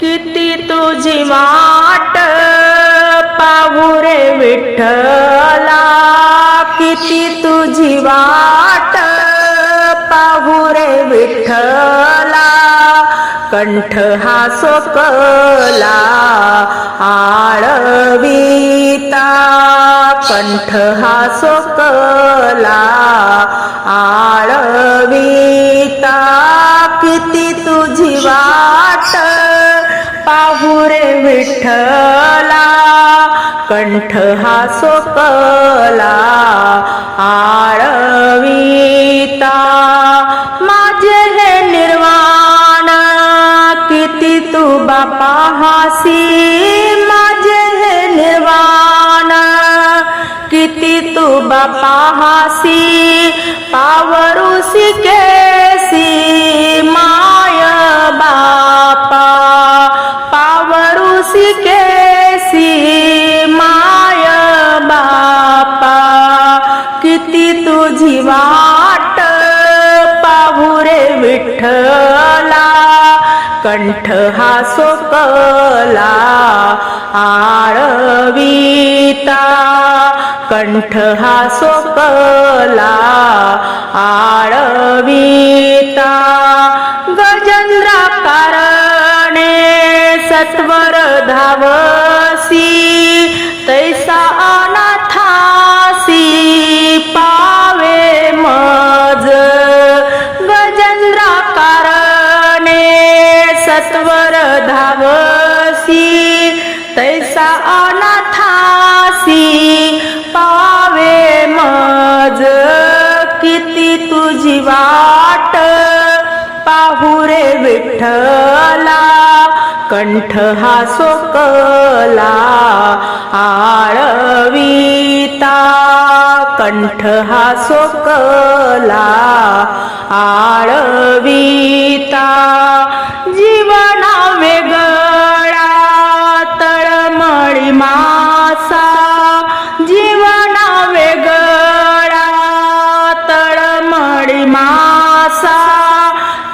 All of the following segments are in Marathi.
किती तुझी वाट पाहुरे विठ्ठला? किती तुझी वाट पाहुरे विठ्ठला? कंठ हा सोकला आळविता. कंठ हा सोकला आळविता. किती तुझी वाट पाहू रे विठ्ठला कंठ हा सोकला आळविता माझे हे निर्वाण किती तू बापा हासी माझे हे निर्वाण किती तू बापा हासी पावरुसी केसी कंठ हा सोकला आळविता. कंठ हा सोकला आळविता. गजेंद्रा कारणे सत्वर धावसी वर धावसी तैसा अनाथासी पावे मज किती तुझी वाट पाहुरे विठ्ठला कंठ हा सोकला आळविता कंठ हा सोकला आळविता.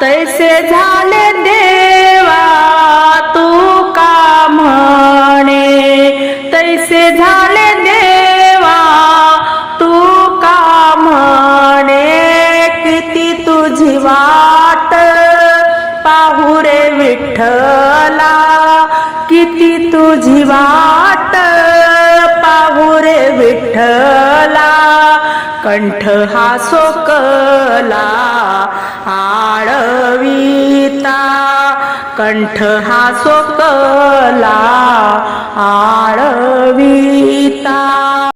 तैसे झाले देवा तू का म्हणे? तैसे झाले देवा तू का म्हणे? किती तुझी वाट पाहू रे विठ्ठला किती तुझी वाट पाहू रे विठ्ठला? कंठ हा सोकला कंठ हा सोकला आळविता.